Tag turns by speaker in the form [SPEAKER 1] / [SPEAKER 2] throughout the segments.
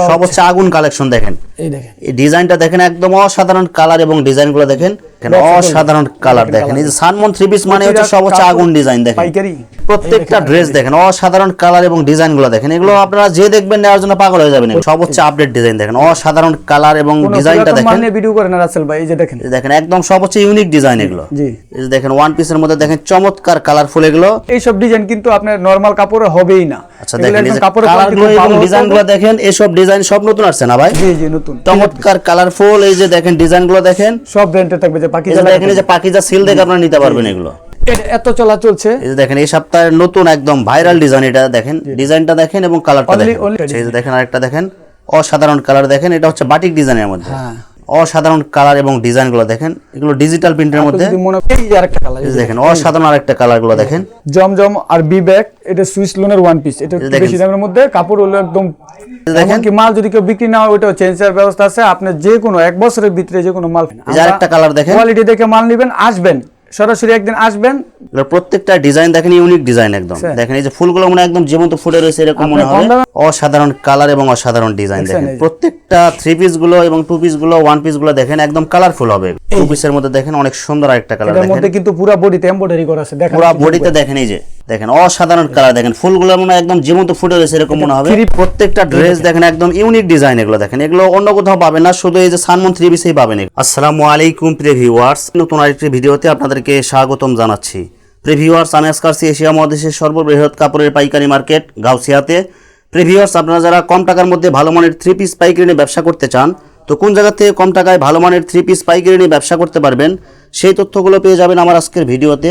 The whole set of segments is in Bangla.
[SPEAKER 1] সর্বোচ্চ আগুন কালেকশন দেখেন।
[SPEAKER 2] এই
[SPEAKER 1] ডিজাইনটা দেখেন একদম অসাধারণ কালার এবং ডিজাইনগুলো দেখেন। অসাধারণ কালার দেখেন। এই যে সানমন থ্রি পিস মানে হচ্ছে আগুন ডিজাইন দেখেন। প্রত্যেকটা ড্রেস দেখেন অসাধারণ কালার এবং দেখেন। এগুলো আপনারা যে দেখবেন নেওয়ার জন্য পাগল হয়ে যাবেন। এগুলো। সর্বোচ্চ আপডেট ডিজাইন দেখেন। অসাধারণ কালার এবং ডিজাইনটা দেখেন।
[SPEAKER 2] ভিডিও করে না রাসেল ভাই এই যে দেখেন।
[SPEAKER 1] দেখেন একদম সর্বোচ্চ ইউনিক ডিজাইন এগুলো।
[SPEAKER 2] জি।
[SPEAKER 1] এই যে দেখেন ওয়ান পিসের মধ্যে দেখেন চমৎকার কালারফুল এগুলো।
[SPEAKER 2] এইসব ডিজাইন কিন্তু আপনার নরমাল কাপড়ে হবেই না।
[SPEAKER 1] আচ্ছা দেখেন এই
[SPEAKER 2] একদম
[SPEAKER 1] যে
[SPEAKER 2] কাপড়ের
[SPEAKER 1] কালার
[SPEAKER 2] quality
[SPEAKER 1] গুলো
[SPEAKER 2] খুব
[SPEAKER 1] এবং
[SPEAKER 2] ভালো।
[SPEAKER 1] ডিজাইনগুলো
[SPEAKER 2] হবে।
[SPEAKER 1] দেখেন এসব ডিজাইন সব নতুন আসছে না ভাই?
[SPEAKER 2] জি জি নতুন।
[SPEAKER 1] চমৎকার কালারফুল এই যে দেখেন ডিজাইনগুলো দেখেন।
[SPEAKER 2] সব ব্র্যান্ডে থাকবে যে
[SPEAKER 1] যে দেখেন যে পাকিজা সিল দেখে আপনারা নিতে পারবেন এগুলো।
[SPEAKER 2] এত চলা চলছে।
[SPEAKER 1] এই যে দেখেন এই সপ্তাহের নতুন একদম ভাইরাল ডিজাইন এটা দেখেন। ডিজাইনটা দেখেন এবং কালারটা দেখেন। এই যে দেখেন আরেকটা দেখেন অসাধারণ কালার দেখেন এটা হচ্ছে বাটিক ডিজাইনের মধ্যে।
[SPEAKER 2] হ্যাঁ।
[SPEAKER 1] অসাধারণ কালার এবং ডিজাইনগুলো দেখেন। এগুলো ডিজিটাল প্রিন্টের মধ্যে দেখেন অসাধারণ আরেকটা কালারগুলো দেখেন।
[SPEAKER 2] জমজম আর বি ব্যাগ এটা সুইস লোনের ওয়ান পিস এটা বেশি দামের মধ্যে কাপড় হলো একদম
[SPEAKER 1] দেখেন।
[SPEAKER 2] কি মাল যদি কেউ বিক্রি না হয় ওইটাও চেঞ্জের ব্যবস্থা আছে। আপনি যে কোনো এক বছরের ভিতরে যে কোনো মাল
[SPEAKER 1] আরেকটা কালার দেখেন।
[SPEAKER 2] কোয়ালিটি দেখে মাল নেবেন আসবেন। সরাসরি একদিন আসবেন।
[SPEAKER 1] প্রত্যেকটা ডিজাইন দেখেন ইউনিক ডিজাইন একদম। দেখেন এই যে ফুলগুলো মনে একদম জীবন্ত ফুলে রয়েছে এরকম মনে
[SPEAKER 2] হয়
[SPEAKER 1] হবে। অসাধারণ কালার এবং অসাধারণ ডিজাইন দেখেন প্রত্যেকটা থ্রি পিসগুলো এবং টু পিসগুলো ওয়ান পিসগুলো দেখেন একদম কালারফুল হবে। টু পিসের মধ্যে দেখেন অনেক সুন্দর আরেকটা কালার দেখেন।
[SPEAKER 2] মধ্যে কিন্তু পুরো বডিতে এমব্রয়ডারি করা আছে দেখেন
[SPEAKER 1] পুরো বডিতে দেখেন এই যে। দেখেন অসাধারণ কালার দেখেন ফুলগুলো মনে একদম জীবন্ত ফুটে রয়েছে এরকম মনে হবে। প্রত্যেকটা ড্রেস দেখেন একদম ইউনিক ডিজাইন এগুলো দেখেন। এগুলো অন্য কোথাও পাবেন না শুধু এই যে সানমন থ্রি পিসেই পাবেন। আসসালামু আলাইকুম প্রিয় ভিউয়ার্স নতুন আরেকটি ভিডিওতে আপনাদেরকে স্বাগতম জানাচ্ছি। প্রিভিউয়ার্স আমি আজকে এশিয়া মহাদেশের সর্ববৃহৎ কাপড়ের পাইকারি মার্কেট গাউসিয়াতে। প্রিভিউয়ার্স আপনারা যারা কম টাকার মধ্যে ভালো মানের থ্রি পিস পাইকারি নিয়ে ব্যবসা করতে চান তো কোন জায়গা থেকে কম টাকায় ভালো মানের থ্রি পিস পাইকারি নিয়ে ব্যবসা করতে পারবেন সেই তথ্যগুলো পেয়ে যাবেন আমার আজকের ভিডিওতে।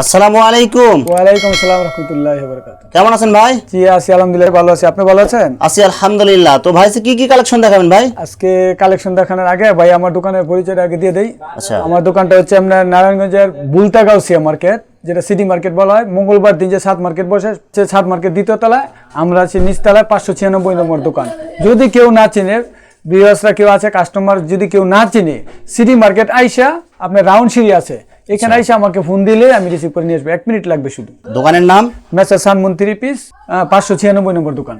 [SPEAKER 1] আসসালামু আলাইকুম।
[SPEAKER 2] ওয়ালাইকুম আসসালাম রাহমাতুল্লাহি ওয়া বারাকাতুহু।
[SPEAKER 1] কেমন আছেন ভাই?
[SPEAKER 2] জি আছি আলহামদুলিল্লাহ ভালো আছি। আপনি ভালো আছেন?
[SPEAKER 1] আছি আলহামদুলিল্লাহ। তো ভাই কি কি কালেকশন দেখাবেন ভাই?
[SPEAKER 2] আজকে কালেকশন দেখানোর আগে ভাই আমার দোকানের পরিচয়টা আগে দিয়ে দেই।
[SPEAKER 1] আচ্ছা।
[SPEAKER 2] আমার দোকানটা হচ্ছে আপনার নারায়ণগঞ্জের বুলতা গাউসিয়া মার্কেট যেটা সিটি মার্কেট বলা হয়। মঙ্গলবার দিন যে সাত মার্কেট বসে সে সাত মার্কেট দ্বিতীয় তলায়। আমরা আছি নিচ নিচতলায় পাঁচশো ছিয়ানব্বই নম্বর দোকান। যদি কেউ না চিনে বিহাসরা কেউ আছে কাস্টমার যদি কেউ না চিনে সিটি মার্কেট আইসা আপনার রাউন্ড সিঁড়ি আছে। এখানে এসে আমাকে ফোন দিলে আমি রিসিভ করে নিয়ে আসব। এক মিনিট লাগবে শুধু।
[SPEAKER 1] দোকানের নাম?
[SPEAKER 2] মেসার সানমুন থ্রি পিস পাঁচশো ছিয়ানব্বই নম্বর দোকান।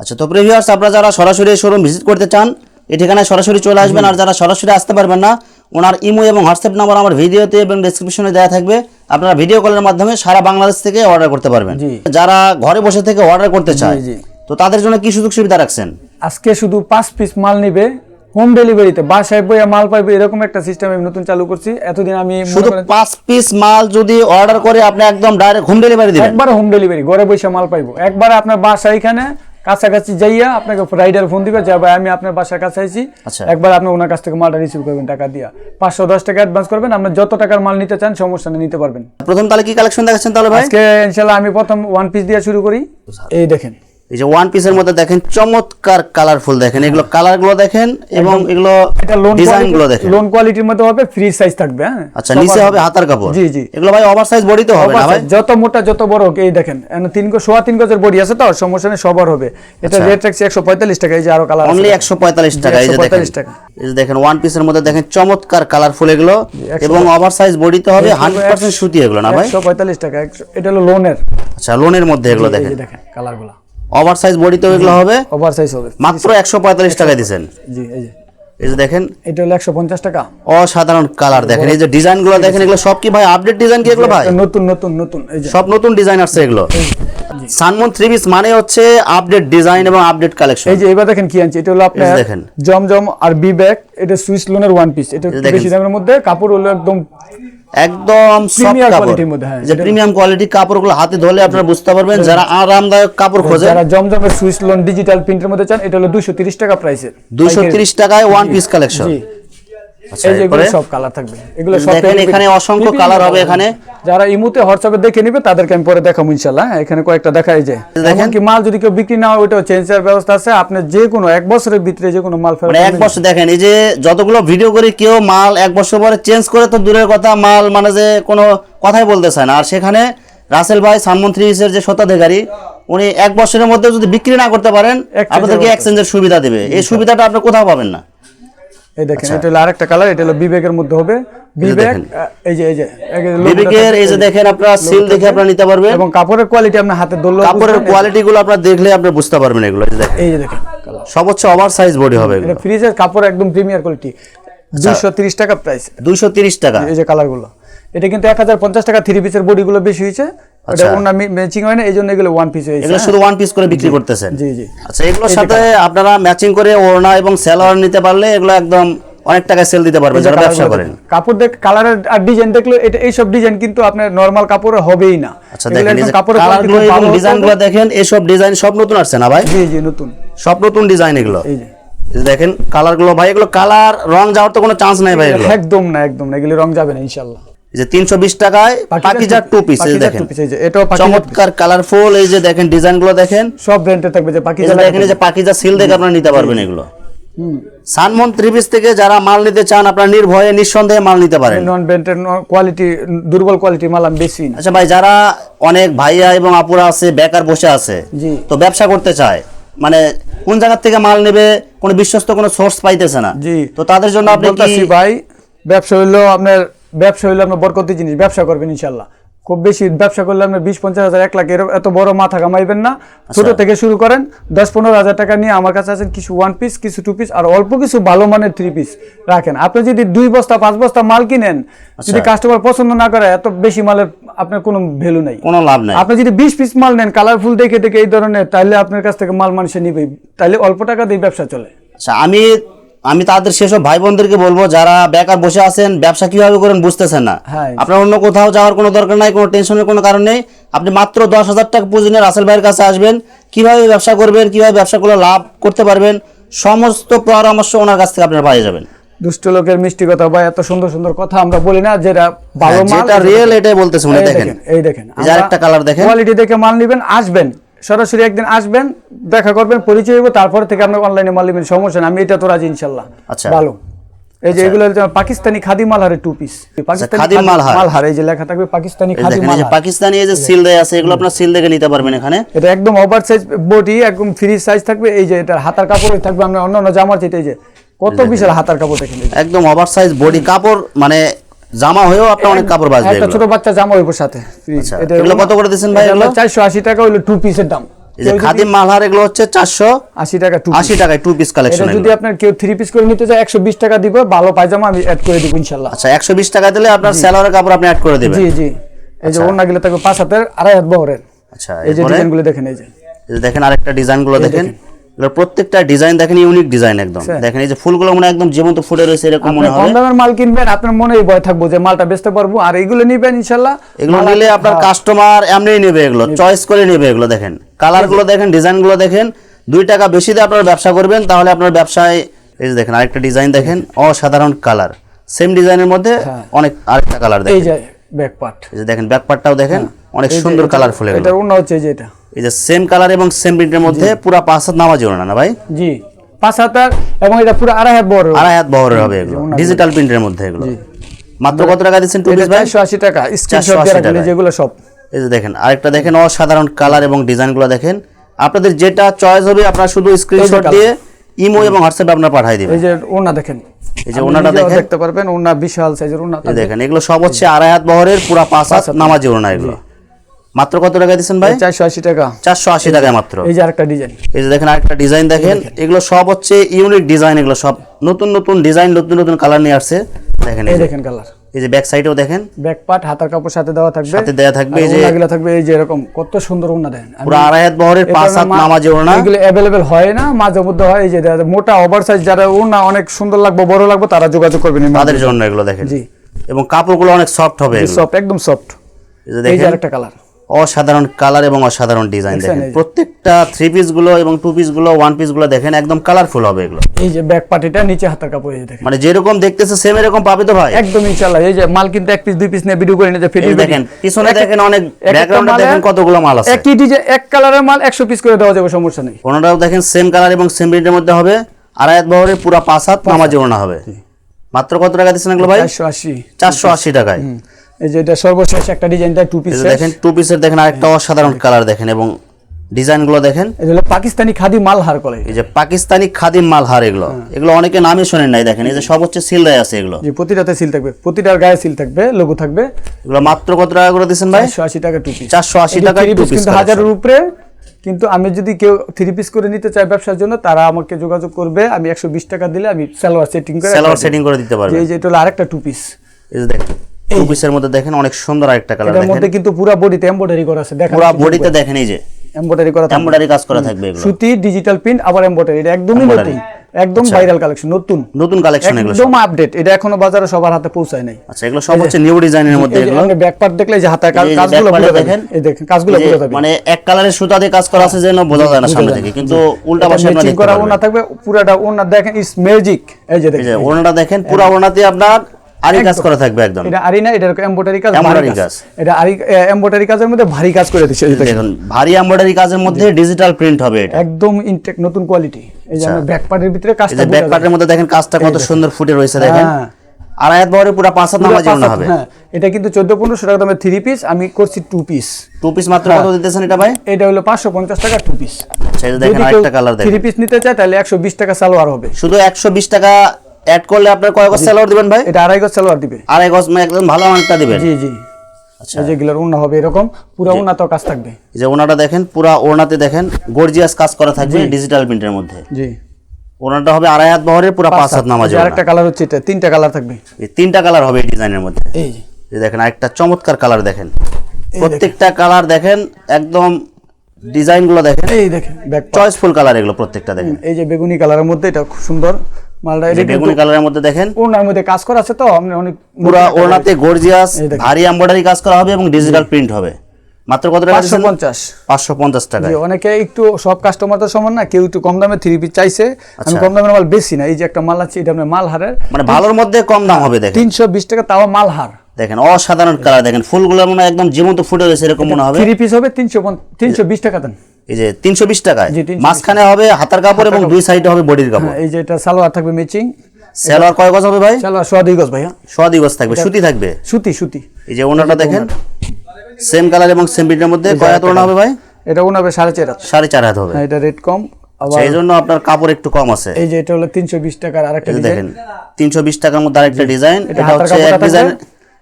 [SPEAKER 1] আচ্ছা তো প্রিভিয়ার্স আপনারা যারা সরাসরি শোরুম ভিজিট করতে চান এই ঠিকানায় সরাসরি চলে আসবেন। আর যারা সরাসরি আসতে পারবেন না ওনার ইমো এবং হোয়াটসঅ্যাপ নাম্বার আমার ভিডিওতে এবং ডেসক্রিপশনে দেওয়া থাকবে। আপনারা ভিডিও কলের মাধ্যমে সারা বাংলাদেশ থেকে অর্ডার করতে পারবেন। যারা ঘরে বসে থেকে অর্ডার করতে চায়। তো তাদের জন্য কি সুযোগ সুবিধা রাখছেন?
[SPEAKER 2] আজকে শুধু পাঁচ পিস মাল নিবে হোম ডেলিভারিতে বাসায় বইয়া মাল পাইবে এরকম একটা সিস্টেম আমি নতুন চালু করছি। এতদিন আমি
[SPEAKER 1] শুধু পাঁচ পিস মাল যদি অর্ডার করে আপনি একদম ডাইরেক্ট হোম ডেলিভারি দিবেন।
[SPEAKER 2] একবার হোম ডেলিভারি ঘরে বসে মাল পাইবো। একবার আপনার বাসা এখানে কাছাকাছি যাইয়া আপনাকে রাইডার ফোন দিবে যা ভাই আমি আপনার বাসার কাছে আইছি।
[SPEAKER 1] আচ্ছা।
[SPEAKER 2] একবার আপনি ওনার কাছ থেকে মালটা রিসিভ করবেন টাকা দিয়া। পাঁচশো দশ টাকা অ্যাডভান্স করবেন আপনি যত টাকার মাল নিতে চান সমস্যা নেই নিতে পারবেন।
[SPEAKER 1] প্রথম তাহলে কি কালেকশন দেখাচ্ছেন তাহলে ভাই?
[SPEAKER 2] আজকে ইনশাল্লাহ আমি প্রথম ওয়ান পিস দিয়ে শুরু করি। এই দেখেন।
[SPEAKER 1] এই যে ওয়ান পিসের মধ্যে দেখেন চমৎকার কালারফুল দেখেন। এগুলো কালারগুলো দেখেন এবং এগুলো
[SPEAKER 2] এটা লোন
[SPEAKER 1] ডিজাইনগুলো দেখেন।
[SPEAKER 2] লোন কোয়ালিটির মধ্যে হবে ফ্রি সাইজ থাকবে হ্যাঁ?
[SPEAKER 1] আচ্ছা নিচে হবে হাতার কাপড়।
[SPEAKER 2] জি, জি।
[SPEAKER 1] এগুলো ভাই ওভার সাইজ বডি তো হবে না ভাই?
[SPEAKER 2] যত মোটা যত বড় হোক এই দেখেন তিন সোয়া তিন গজের বডি আছে তো সমস্যা নেই সবার হবে। এটা
[SPEAKER 1] আচ্ছা।
[SPEAKER 2] রেট রাখছি একশো পঁয়তাল্লিশ টাকা এই যে আরও কালার
[SPEAKER 1] অনলি একশো পঁয়তাল্লিশ টাকা এই যে দেখেন।
[SPEAKER 2] 145 টাকা।
[SPEAKER 1] এই যে দেখেন ওয়ান পিসের মধ্যে দেখেন চমৎকার কালারফুল এগুলো। এবং ওভার সাইজ বডিতে হবে হান্ড্রেড পার্সেন্ট সুতি এগুলো না ভাই?
[SPEAKER 2] একশো পঁয়তাল্লিশ টাকা এটা হলো লোনের
[SPEAKER 1] আচ্ছা লোনের মধ্যে এগুলো দেখেন।
[SPEAKER 2] দেখেন কালার গুলা
[SPEAKER 1] ওভার সাইজ বডিতেও এগুলো হবে।
[SPEAKER 2] ওভার সাইজ হবে।
[SPEAKER 1] মাত্র একশো পঁয়তাল্লিশ টাকায় দিচ্ছেন
[SPEAKER 2] জি এই যে।
[SPEAKER 1] এই যে দেখেন।
[SPEAKER 2] এটা হলো একশো পঞ্চাশ টাকা।
[SPEAKER 1] অসাধারণ কালার দেখেন। এই যে ডিজাইনগুলো দেখেন এগুলো সব কি ভাই? আপডেট ডিজাইন কি এগুলো ভাই?
[SPEAKER 2] নতুন নতুন নতুন এই যে।
[SPEAKER 1] সব নতুন ডিজাইন আসছে এগুলো। সানমন থ্রি পিস মানে হচ্ছে আপডেট ডিজাইন এবং আপডেট কালেকশন
[SPEAKER 2] এই যে এবার দেখেন কি আনছি। এটা হলো আপনার
[SPEAKER 1] দেখেন।
[SPEAKER 2] জমজম আর বি ব্যাগ এটা সুইস লোনের ওয়ান পিস এটা। বেশি দামের মধ্যে। কাপড় হলো একদম
[SPEAKER 1] একদম কাপড়।
[SPEAKER 2] মধ্যে, হ্যাঁ,
[SPEAKER 1] যে প্রিমিয়াম কোয়ালিটি কাপড়গুলো হাতে ধরলে আপনারা বুঝতে পারবেন যারা আরামদায়ক কাপড় খোঁজে
[SPEAKER 2] যারা জমজমের সুইস লোন ডিজিটাল প্রিন্টের মধ্যে চান এটা হলো দুশো তিরিশ টাকা প্রাইসের
[SPEAKER 1] দুইশো তিরিশ টাকায় ওয়ান পিস কালেকশন
[SPEAKER 2] এই যে এগুলো সব কালার থাকবে। এগুলো সব
[SPEAKER 1] দেখেন এখানে অসংখ্য কালার হবে এখানে।
[SPEAKER 2] যারা ইমুতে হোয়াটসঅ্যাপে দেখে নিবে তাদেরকে আমি পরে দেখাবো ইনশাল্লাহ হ্যাঁ, এখানে কয়েকটা দেখাই যে।
[SPEAKER 1] দেখেন।
[SPEAKER 2] এমনকি মাল যদি কেউ বিক্রি না হয় ওইটাও চেঞ্জের ব্যবস্থা আছে। আপনি যে কোনো এক বছরের ভিতরে যে কোনো মাল ফেরত
[SPEAKER 1] মানে এক বছর দেখেন এই যে যতগুলো ভিডিও করি কেউ মাল এক বছর পরে চেঞ্জ করে তো দূরের কথা মাল মানে যে কোনো কথাই বলতে চায় না। আর সেখানে রাসেল ভাই সানমন থ্রি এর যে শতাধিকারী উনি এক বছরের মধ্যে যদি বিক্রি না করতে পারেন আপনাদেরকে এক্সচেঞ্জের সুবিধা দেবে। এই সুবিধাটা আপনি কোথাও পাবেন না।
[SPEAKER 2] এই দেখেন
[SPEAKER 1] আচ্ছা।
[SPEAKER 2] এটা হলো আরেকটা কালার এটা হলো বিবেকের মধ্যে হবে। বিবেক এই যে এই যে
[SPEAKER 1] বিবেকের এই যে
[SPEAKER 2] দেখেন,
[SPEAKER 1] আপনারা সিল দেখে আপনারা নিতে পারবেন।
[SPEAKER 2] এবং কাপড়ের কোয়ালিটি আপনার হাতে ধরলেও
[SPEAKER 1] কাপড়ের কোয়ালিটি গুলো আপনারা দেখলে আপনি বুঝতে পারবেন এগুলো এই যে দেখেন।
[SPEAKER 2] এই যে দেখেন কালার
[SPEAKER 1] হচ্ছে ওভার সাইজ বডি হবে
[SPEAKER 2] এটা ফ্রিজের কাপড় একদম প্রিমিয়ার কোয়ালিটি
[SPEAKER 1] আচ্ছা।
[SPEAKER 2] দুইশো তিরিশ টাকা প্রাইস
[SPEAKER 1] দুইশো তিরিশ টাকা।
[SPEAKER 2] এই যে কালারগুলো এটা কিন্তু এক হাজার পঞ্চাশ টাকা থ্রি পিসের বডিগুলো বেশি হয়েছে।
[SPEAKER 1] আচ্ছা।
[SPEAKER 2] ম্যাচিং হয় না এই এগুলো ওয়ান পিস হয়েছে
[SPEAKER 1] এগুলো শুধু ওয়ান পিস করে বিক্রি করতেছেন?
[SPEAKER 2] জি জি।
[SPEAKER 1] আচ্ছা এগুলোর সাথে আপনারা ম্যাচিং করে ওড়না এবং স্যালোয়ার নিতে পারলে এগুলো একদম অনেক টাকায় সেল দিতে পারবেন যারা ব্যবসা করেন।
[SPEAKER 2] কাপড় দেখ কালারের আর ডিজাইন দেখলে এটা এইসব ডিজাইন কিন্তু আপনার নরমাল কাপড়ে হবেই না।
[SPEAKER 1] আচ্ছা দেখেন
[SPEAKER 2] কাপড়ের
[SPEAKER 1] কালার এবং ডিজাইন ডিজাইন সব নতুন আসছে না ভাই?
[SPEAKER 2] জি জি নতুন।
[SPEAKER 1] সব নতুন ডিজাইন এগুলো।
[SPEAKER 2] এই যে।
[SPEAKER 1] দেখেন কালারগুলো ভাই এগুলো কালার রং যাওয়ার তো কোনো চান্স নাই ভাই
[SPEAKER 2] একদম না একদম না এগুলো রং যাবে না
[SPEAKER 1] যে তিনশো বিশ টাকায় পাকিজার টু পিস দেখেন।
[SPEAKER 2] এটাও
[SPEAKER 1] চমৎকার কালারফুল এই যে দেখেন ডিজাইনগুলো দেখেন।
[SPEAKER 2] সব ব্র্যান্ডের থাকবে যে
[SPEAKER 1] এই
[SPEAKER 2] পাকিজার
[SPEAKER 1] দেখেন যে পাকিজা সিল দেখে আপনারা নিতে পারবেন এগুলো। সানমন থ্রি পিস থেকে যারা মাল নিতে চান আপনারা নির্ভয়ে নিঃসন্দেহে মাল নিতে পারেন।
[SPEAKER 2] নন ব্র্যান্ডের কোয়ালিটি দুর্বল কোয়ালিটি মাল আমি বেশি না।
[SPEAKER 1] আচ্ছা ভাই যারা অনেক ভাইয়া এবং আপুরা আছে বেকার বসে আছে তো ব্যবসা করতে চায় মানে কোন জায়গা থেকে মাল নেবে কোনো বিশ্বস্ত কোনো সোর্স পাইতেছে না
[SPEAKER 2] জি।
[SPEAKER 1] তো তাদের জন্য আপনি কি
[SPEAKER 2] ভাই ব্যবসা হইল আপনার ব্যবসা হইল আপনার বরকতি জিনিস ব্যবসা করবেন ইনশাল্লাহ খুব বেশি ব্যবসা করলে আপনার বিশ পঞ্চাশ হাজার এক লাখ এত বড় মাথা কামাইবেন না।
[SPEAKER 1] আচ্ছা।
[SPEAKER 2] ছোট থেকে শুরু করেন দশ পনেরো হাজার টাকা নিয়ে আমার কাছে আছেন কিছু ওয়ান পিস কিছু টু পিস আর অল্প কিছু ভালো মানের থ্রি পিস রাখেন। আপনি যদি দুই বস্তা পাঁচ বস্তা মাল কিনেন
[SPEAKER 1] আচ্ছা।
[SPEAKER 2] যদি কাস্টমার পছন্দ না করে এত বেশি মালের আপনার কোনো ভ্যালু নাই।
[SPEAKER 1] কোনো লাভ নাই।
[SPEAKER 2] আপনি যদি বিশ পিস মাল নেন কালারফুল দেখে দেখে এই ধরনের তাহলে আপনার কাছ থেকে মাল মানুষে নিবে তাহলে অল্প টাকা দিয়ে ব্যবসা চলে।
[SPEAKER 1] আচ্ছা আমি আমি তাদের সেসব ভাই বোনদেরকে বলব যারা বেকার বসে আছেন ব্যবসা কীভাবে করেন বুঝতেছেন না।
[SPEAKER 2] হ্যাঁ।
[SPEAKER 1] আপনার অন্য কোথাও যাওয়ার কোনো দরকার নাই কোনো টেনশনের কোনো কারণ নেই। আপনি মাত্র দশ হাজার টাকা পুঁজি নিয়ে রাসেল ভাইয়ের কাছে আসবেন কীভাবে ব্যবসা করবেন কীভাবে ব্যবসা করলে লাভ করতে পারবেন সমস্ত পরামর্শ ওনার কাছ থেকে আপনারা পেয়ে যাবেন।
[SPEAKER 2] দুষ্ট লোকের মিষ্টি কথা বা এত সুন্দর সুন্দর কথা আমরা বলি না যেটা ভালো মাল
[SPEAKER 1] হ্যাঁ, যেটা রিয়েল এটাই বলতেছে উনি দেখেন।
[SPEAKER 2] এই দেখেন।
[SPEAKER 1] আরেকটা কালার দেখেন।
[SPEAKER 2] কোয়ালিটি দেখে মাল নেবেন আসবেন। সরাসরি একদিন আসবেন দেখা করবেন পরিচয় হইব তারপর থেকে আপনি অনলাইনে মাল নেবেন সমস্যা না আমি এটা তো রাজি ইনশাল্লাহ
[SPEAKER 1] আচ্ছা।
[SPEAKER 2] ভালো। এই যে এগুলো হচ্ছে পাকিস্তানি খাদি মালহারের টু পিস পাকিস্তানি
[SPEAKER 1] খাদি মালহার।
[SPEAKER 2] মালহার এই যে লেখা থাকবে পাকিস্তানি খাদি
[SPEAKER 1] দেখেন এই যে
[SPEAKER 2] মালহার।
[SPEAKER 1] পাকিস্তানি এই যে সিল দেয়া আছে এগুলো আপনার সিল দেখে নিতে পারবেন এখানে।
[SPEAKER 2] এটা একদম ওভার সাইজ বডি একদম ফ্রি সাইজ থাকবে। এই যে এটা হাতার কাপড় থাকবে আমরা অন্য অন্য জামার চেয়ে এই যে কত বিশাল হাতার কাপড় দেখেন
[SPEAKER 1] একদম ওভার সাইজ বডি কাপড় মানে জামা হয়েও আপনার অনেক কাপড় বাজবে
[SPEAKER 2] একটা ছোট বাচ্চা জামা হইব সাথে।
[SPEAKER 1] আচ্ছা, এগুলো কত করে দিচ্ছেন ভাই এগুলো?
[SPEAKER 2] চারশো আশি টাকা হইল টু পিসের দাম।
[SPEAKER 1] এই যে খাদিম মালহার এগুলো হচ্ছে চারশো
[SPEAKER 2] আশি টাকা টু
[SPEAKER 1] আশি টাকায় টু পিস কালেকশন
[SPEAKER 2] এটা যদি আপনার কেউ থ্রি পিস করে নিতে চায় একশো বিশ টাকা দিব ভালো পায়জামা আমি অ্যাড করে দিব ইনশাল্লাহ।
[SPEAKER 1] আচ্ছা একশো বিশ টাকা দিলে আপনার স্যালোয়ারের কাপড় আপনি অ্যাড করে দেবেন।
[SPEAKER 2] জি জি। এই যে ওড়না গুলো থাকবে পাঁচ হাতের আড়াই হাত বহরের।
[SPEAKER 1] আচ্ছা
[SPEAKER 2] এই যে
[SPEAKER 1] এরপরে?
[SPEAKER 2] ডিজাইনগুলো দেখেন এই যে।
[SPEAKER 1] এই যে দেখেন আরেকটা ডিজাইনগুলো দেখেন। প্রত্যেকটা ডিজাইন দেখেন ইউনিক ডিজাইন একদম। দেখেন এই যে ফুলগুলো মনে একদম জীবন্ত ফুটে রয়েছে এরকম মনে হবে।
[SPEAKER 2] দামের মাল কিনবেন আপনার মনে ভয় থাকব যে মালটা বেচতে পারব। আর এগুলো নেবেন ইনশাল্লাহ।
[SPEAKER 1] এগুলো নিলে আপনার কাস্টমার এমনিই নেবে এগুলো চয়েস করে নেবে এগুলো দেখেন। কালারগুলো দেখেন ডিজাইনগুলো দেখেন দুই টাকা বেশি দিয়ে আপনার ব্যবসা করবেন তাহলে আপনার ব্যবসায় এই যে দেখেন আরেকটা ডিজাইন দেখেন অসাধারণ কালার সেম ডিজাইনের মধ্যে অনেক আরেকটা কালার
[SPEAKER 2] হ্যাঁ। এই
[SPEAKER 1] দেখেন।
[SPEAKER 2] যে ব্যাক পার্ট
[SPEAKER 1] এই যে দেখেন ব্যাক পার্টটাও দেখেন অনেক সুন্দর কালারফুল
[SPEAKER 2] এটার ওড়না হচ্ছে এই যে এটা।
[SPEAKER 1] এই যে সেম কালার এবং সেম প্রিন্টের মধ্যে পুরা পাঁচ হাত নামাজ না না ভাই?
[SPEAKER 2] জি পাঁচ হাতার এবং এটা পুরো আড়াই হাত বড়
[SPEAKER 1] আড়াই হাত বহরের হবে এগুলো। ডিজিটাল প্রিন্টের মধ্যে এগুলো। মাত্র কত টাকা দিচ্ছেন টু পিস ভাই?
[SPEAKER 2] চারশো আশি টাকা। স্ক্রিনশট দিয়ে রাখবেন যেগুলো সব।
[SPEAKER 1] এই যে দেখেন আরেকটা দেখেন অসাধারণ কালার এবং ডিজাইনগুলো দেখেন। আপনাদের যেটা চয়েস হবে আপনারা শুধু স্ক্রিনশট। দিয়ে ইমো এবং হোয়াটসঅ্যাপে আপনারা পাঠিয়ে দিবেন।
[SPEAKER 2] এই যে ওড়না দেখেন।
[SPEAKER 1] এই যে
[SPEAKER 2] নিজেও
[SPEAKER 1] দেখেন।
[SPEAKER 2] দেখতে পারবেন ওড়না বিশাল সাইজের ওড়না
[SPEAKER 1] এই দেখেন এগুলো সব হচ্ছে আড়াই হাত বহরের পুরা পাঁচ হাত নামাজি ওড়না এগুলো। মাত্র কত টাকা দিচ্ছেন ভাই?
[SPEAKER 2] চারশো আশি টাকা।
[SPEAKER 1] চারশো আশি টাকা মাত্র।
[SPEAKER 2] এই যে আরেকটা ডিজাইন
[SPEAKER 1] এই যে দেখেন আরেকটা ডিজাইন দেখেন এগুলো সব হচ্ছে ইউনিক ডিজাইন এগুলো সব নতুন নতুন ডিজাইন নতুন নতুন কালার নিয়ে আসছে। দেখেন এই
[SPEAKER 2] দেখেন কালার
[SPEAKER 1] এই যে ব্যাক সাইডেও দেখেন।
[SPEAKER 2] ব্যাক পার্ট হাতার কাপড় সাথে দেওয়া থাকবে।
[SPEAKER 1] সাথে দেয়া থাকবে, এই যে-
[SPEAKER 2] ওড়নাগুলো থাকবে এই যে এরকম কত সুন্দর ওড়না দেন
[SPEAKER 1] পুরো আড়াই হাত বহরের পাঁচ হাত নামাজি ওড়না।
[SPEAKER 2] এগুলো অ্যাভেলেবেল হয় না মাঝে মধ্যে হয় এই যে মোটা ওভার সাইজ যারা ওড়না অনেক সুন্দর লাগবে বড় লাগবে তারা যোগাযোগ করবেন
[SPEAKER 1] তাদের জন্য এগুলো দেখেন।
[SPEAKER 2] জি।
[SPEAKER 1] এবং কাপড়গুলো অনেক সফট হবে
[SPEAKER 2] সফট একদম সফট
[SPEAKER 1] এই যে
[SPEAKER 2] এই যে
[SPEAKER 1] দেখেন।
[SPEAKER 2] আরেকটা কালার
[SPEAKER 1] অসাধারণ কালার এবং অসাধারণ ডিজাইন দেখেন। প্রত্যেকটা থ্রি পিসগুলো এবং টু পিসগুলো ওয়ান পিসগুলো দেখেন একদম কালারফুল হবে এগুলো।
[SPEAKER 2] এই যে ব্যাক পার্টিটা নিচে হাতার কাপড় এই দেখেন।
[SPEAKER 1] মানে যেরকম দেখতেছে সেম এরকম পাবে তো ভাই?
[SPEAKER 2] একদম ইনশাআল্লাহ। এই যে মাল কিন্তু এক পিস দুই পিস নিয়ে ভিডিও করে নিতে ফিটিং
[SPEAKER 1] দেখেন পিছনে দেখেন অনেক ব্যাকগ্রাউন্ডে দেখেন কতগুলো মাল আছে।
[SPEAKER 2] একই ডিজাইন এক কালারের মাল একশো পিস করে দেওয়া যাবে সমস্যা নেই।
[SPEAKER 1] কোনটাও দেখেন সেম কালার এবং সেম প্রিন্টের মধ্যে হবে। আড়াই বহরের পুরো পাঁচ হাত নামাজ ওড়না হবে। মাত্র কত টাকা দিচ্ছেন এগুলো ভাই?
[SPEAKER 2] চারশো আশি।
[SPEAKER 1] চারশো আশি টাকায়।
[SPEAKER 2] এই যে এটা সর্বশেষ একটা ডিজাইন দেয় টু পিস
[SPEAKER 1] দেখেন টু পিসের দেখেন আরেকটা অসাধারণ কালার দেখেন এবং ডিজাইনগুলো দেখেন।
[SPEAKER 2] এটা হলো পাকিস্তানি খাদি মালহার করে
[SPEAKER 1] এই যে পাকিস্তানি খাদিম মালহার এগুলো। এগুলো অনেকে নামে শোনেন নাই দেখেন। এই যে সব হচ্ছে সিল আছে এগুলো।
[SPEAKER 2] যে প্রতিটাতে সিল থাকবে। প্রতিটার গায়ে সিল থাকবে লোগো থাকবে।
[SPEAKER 1] এগুলো মাত্র কত টাকা করে দিচ্ছেন ভাই?
[SPEAKER 2] চারশো আশি টাকা টু পিস
[SPEAKER 1] চারশো আশি টাকা
[SPEAKER 2] থ্রি
[SPEAKER 1] টু
[SPEAKER 2] পিস কিন্তু হাজারের উপরে। কিন্তু আমি যদি কেউ থ্রি পিস করে নিতে চাই ব্যবসার জন্য তারা আমাকে যোগাযোগ করবে। আমি একশো বিশ টাকা দিলে আমি সালোয়ার সেটিং করে
[SPEAKER 1] সেলোয়ার সেটিং করে দিতে
[SPEAKER 2] যে
[SPEAKER 1] পারবেন
[SPEAKER 2] এই যে এটা হলো আরেকটা টু পিস
[SPEAKER 1] এই যে দেখেন। টু পিসের মধ্যে দেখেন অনেক সুন্দর আরেকটা কালার দেখেন
[SPEAKER 2] মধ্যে কিন্তু পুরো বডিতে এমব্রয়ডারি করা আছে। দেখা
[SPEAKER 1] পুরো বডিতে দেখেন এই যে।
[SPEAKER 2] এমব্রয়ডারি করা
[SPEAKER 1] এমব্রয়ডারি কাজ করা থাকবে এগুলো।
[SPEAKER 2] সুতি ডিজিটাল প্রিন্ট আবার এমব্রয়ডারি এটা একদমই নতুন। একদম ভাইরাল কালেকশন নতুন।
[SPEAKER 1] নতুন কালেকশন এগুলো
[SPEAKER 2] একদম আপডেট এটা এখনও বাজারে সবার হাতে পৌঁছায় নাই।
[SPEAKER 1] আচ্ছা এগুলো সব হচ্ছে নিউ ডিজাইনের মধ্যে এগুলো।
[SPEAKER 2] ব্যাক পার্ট দেখলে যে হাতে কাজগুলো বুঝে
[SPEAKER 1] দেখেন।
[SPEAKER 2] এই দেখেন কাজগুলো বুঝে যাবে
[SPEAKER 1] মানে এক কালারের সুতা দিয়ে কাজ করা আছে যেন বোঝা যায় না সামনে থেকে। কিন্তু উল্টা পাশে
[SPEAKER 2] ম্যাচিং
[SPEAKER 1] দেখতে
[SPEAKER 2] করা ওনা থাকবে পুরাটা ওনা দেখেন ইস ম্যাজিক এই যে দেখেন।
[SPEAKER 1] ওড়নাটা দেখেন পুরো ওড়নাতে আপনার আরি কাজ করা থাকবে একদম।
[SPEAKER 2] এটা আরি না এটা এমব্রয়ডারি কাজ ভারী কাজ। এটা আরি এমব্রয়ডারি কাজের মধ্যে ভারী কাজ করে যে দেখেন
[SPEAKER 1] দেখুন। ভারী এমব্রয়ডারি কাজের মধ্যে ডিজিটাল প্রিন্ট হবে এটা।
[SPEAKER 2] একদম ইনটেক নতুন কোয়ালিটি এই যে। আমার ব্যাক পার্টের ভিতরে কাজটা
[SPEAKER 1] ব্যাক পার্টের মধ্যে দেখেন কাজটা কত সুন্দর ফুটে রয়েছে দেখেন।
[SPEAKER 2] হ্যাঁ।
[SPEAKER 1] আর আয়াত বহরে পুরো পাঁচ হাত নামাজ
[SPEAKER 2] পাঁচ
[SPEAKER 1] হবে।
[SPEAKER 2] হ্যাঁ। এটা কিন্তু চোদ্দ পনেরোশো টাকা দামের থ্রি পিস আমি করছি টু পিস
[SPEAKER 1] টু পিস মাত্র
[SPEAKER 2] হ্যাঁ।
[SPEAKER 1] কত দিতেছেন এটা ভাই?
[SPEAKER 2] এটা হলো পাঁচশো পঞ্চাশ টাকা টু পিস
[SPEAKER 1] আচ্ছা, দেখেন আরেকটা কালার দেখেন।
[SPEAKER 2] থ্রি পিস নিতে চায় তাহলে একশো বিশ টাকা সালোয়ার হবে।
[SPEAKER 1] শুধু একশো বিশ টাকা অ্যাড করলে আপনার কয় গজ সেলার দিবেন ভাই?
[SPEAKER 2] এটা আড়াই গজ সালোয়ার দিবে।
[SPEAKER 1] আড়াই গজ মানে একদম ভালো মানটা দিবেন।
[SPEAKER 2] জি জি।
[SPEAKER 1] আচ্ছা।
[SPEAKER 2] এই যেগুলোর উন্না হবে এরকম পুরো উন্না তো কাজ থাকবে।
[SPEAKER 1] এই যে ওনাটা দেখেন পুরা ওড়নাতে দেখেন গর্জিয়াস কাজ করা থাকবে ডিজিটাল প্রিন্টের মধ্যে।
[SPEAKER 2] জি।
[SPEAKER 1] ওনাটা হবে আড়াই হাত বহরের পুরো পাঁচ হাত নামাজ
[SPEAKER 2] আর একটা কালার হচ্ছে এটা তিনটা কালার থাকবে।
[SPEAKER 1] এই তিনটা কালার হবে এই ডিজাইনের মধ্যে।
[SPEAKER 2] এই যে।
[SPEAKER 1] দেখেন আরেকটা চমৎকার কালার দেখেন। প্রত্যেকটা কালার দেখেন একদম ডিজাইনগুলো দেখেন।
[SPEAKER 2] এই দেখেন
[SPEAKER 1] চয়েসফুল কালার এগুলো প্রত্যেকটা দেখেন।
[SPEAKER 2] এই যে বেগুনি কালারের মধ্যে এটা খুব সুন্দর। মালটা এটা
[SPEAKER 1] বেগুনি কালারের মধ্যে দেখেন।
[SPEAKER 2] ওনার মধ্যে কাজ করা আছে তো আপনি অনেক
[SPEAKER 1] পুরো ওড়নাতে গর্জিয়াস ভারী এমব্রয়ডারি কাজ করা হবে এবং ডিজিটাল প্রিন্ট হবে। মাত্র কত টাকা
[SPEAKER 2] পাঁচশো পঞ্চাশ।
[SPEAKER 1] পাঁচশো পঞ্চাশ টাকা।
[SPEAKER 2] অনেকে একটু সব কাস্টমার তো সমান না কেউ একটু কম দামে থ্রি পিস চাইছে। আমি
[SPEAKER 1] আচ্ছা।
[SPEAKER 2] কম দামের মাল বেশি না এই যে একটা মাল আছে এটা আপনার মাল হারের
[SPEAKER 1] মানে ভালোর মধ্যে কম দাম হবে দেখেন।
[SPEAKER 2] তিনশো বিশ টাকা তাও মাল হার
[SPEAKER 1] দেখেন অসাধারণ কালার দেখেন ফুলগুলো মনে হয় একদম জীবন্ত ফুটে রয়েছে এরকম মনে হবে।
[SPEAKER 2] থ্রি পিস হবে তিনশো তিনশো বিশ টাকা দেন।
[SPEAKER 1] এই যে তিনশো বিশ টাকায়। মাঝখানে হবে হাতার কাপড় এবং দুই সাইডে হবে বডির কাপড়।
[SPEAKER 2] হ্যাঁ, এই যে এটা সালোয়ার থাকবে ম্যাচিং
[SPEAKER 1] সেলোয়ার কয় গজ হবে ভাই?
[SPEAKER 2] সালোয়ার সোয়া দুই গজ ভাইয়া
[SPEAKER 1] সোয়াদি গজ থাকবে সুতি থাকবে?
[SPEAKER 2] সুতি সুতি।
[SPEAKER 1] এই যে ওনাটা দেখেন সেম কালার এবং সেম প্রিন্টের মধ্যে কয় হাত ওড়না হবে ভাই?
[SPEAKER 2] এটা ওনাবে সাড়ে চার হাত।
[SPEAKER 1] সাড়ে চার হাত হবে।
[SPEAKER 2] হ্যাঁ, এটা রেট কম
[SPEAKER 1] সেই জন্য আপনার কাপড় একটু কম আছে।
[SPEAKER 2] এই যে এটা হলো তিনশো বিশ টাকার আরেকটা
[SPEAKER 1] দেখেন তিনশো বিশ টাকার মধ্যে আরেকটা ডিজাইন
[SPEAKER 2] এটা
[SPEAKER 1] হচ্ছে এক ডিজাইন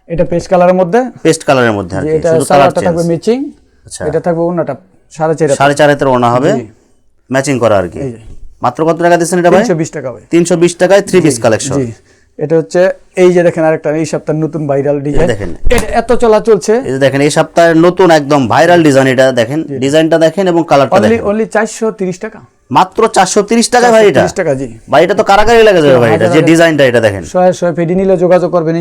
[SPEAKER 2] এটা পেস্ট কালারের মধ্যে।
[SPEAKER 1] পেস্ট কালারের মধ্যে আর
[SPEAKER 2] এটা থাকবে ম্যাচিং
[SPEAKER 1] আচ্ছা।
[SPEAKER 2] এটা থাকবে ওনাটা সাড়ে চার
[SPEAKER 1] সাড়ে চার হাতের ওড়না হবে ম্যাচিং করা আর কি। মাত্র কত টাকা দিচ্ছেন এটা ভাই?
[SPEAKER 2] তিনশো বিশ টাকা ভাই।
[SPEAKER 1] তিনশো বিশ টাকায় থ্রি পিস কালেকশন
[SPEAKER 2] এটা হচ্ছে এই যে দেখেন আরেকটা এই সপ্তাহের নতুন ভাইরাল ডিজাইন
[SPEAKER 1] দেখেন।
[SPEAKER 2] এটা এত চলা চলছে।
[SPEAKER 1] এই যে দেখেন এই সপ্তাহের নতুন একদম ভাইরাল ডিজাইন এটা দেখেন। ডিজাইনটা দেখেন এবং কালারটা দেখেন।
[SPEAKER 2] অনলি চারশো তিরিশ টাকা।
[SPEAKER 1] মাত্র চারশো তিরিশ টাকা ভাই এটা।
[SPEAKER 2] টাকা জি।
[SPEAKER 1] ভাই এটা তো কারাকারি লাগে যাবে ভাই এটা যে ডিজাইনটা এটা দেখেন।
[SPEAKER 2] ফেডি নিলে যোগাযোগ করবেন